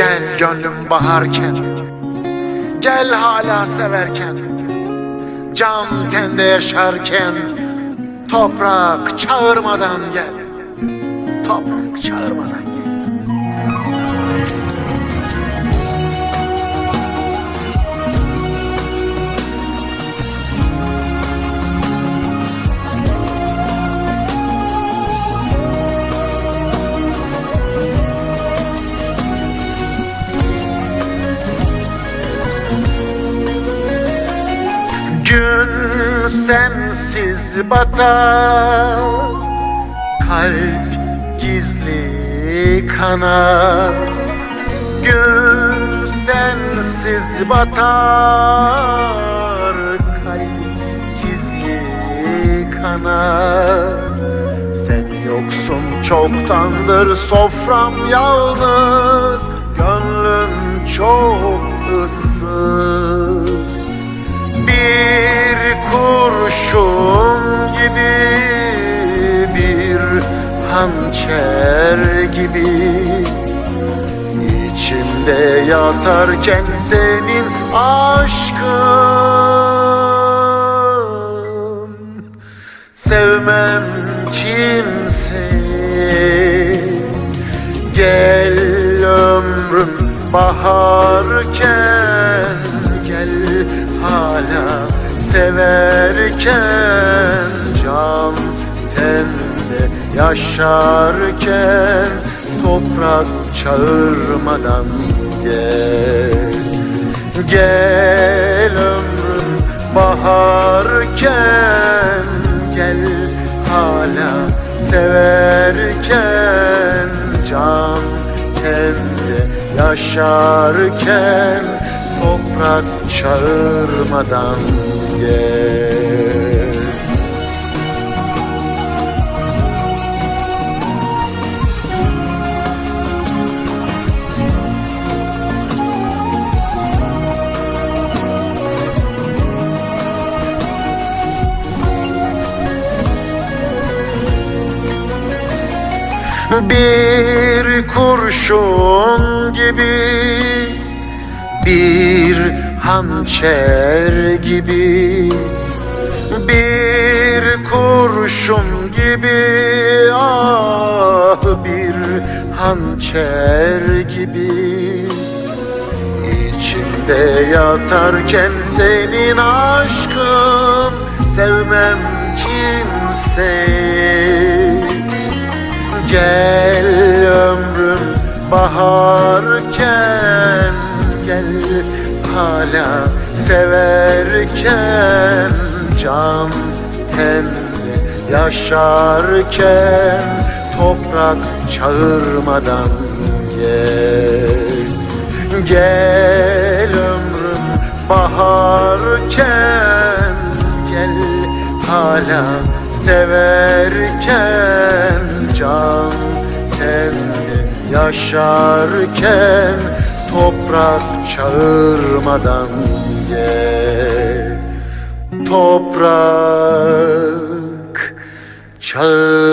Gel gönlüm baharken Gel hala severken Can tende yaşarken Toprak çağırmadan gel Toprak çağırmadan Gün sensiz batar. Kalp gizli kanar. Gün sensiz batar. Kalp gizli kanar. Sen yoksun çoktandır sofram yalnız hançer gibi içimde yatarken senin aşkın. Sevmem kimseyi Gel ömrüm baharken Gel hala severken yaşarken Toprak çağırmadan gel. Gel ömrüm baharken Gel hala severken Can tende yaşarken Toprak çağırmadan gel Bir kurşun gibi Bir hançer gibi Bir kurşun gibi Ah bir hançer gibi. İçimde yatarken senin aşkın Sevmem kimseyi Gel ömrüm baharken Gel hala severken Can tende yaşarken Toprak çağırmadan gel. Gel ömrüm baharken Gel hala severken Can tende yaşarken Toprak çağırmadan gel Toprak çağırmadan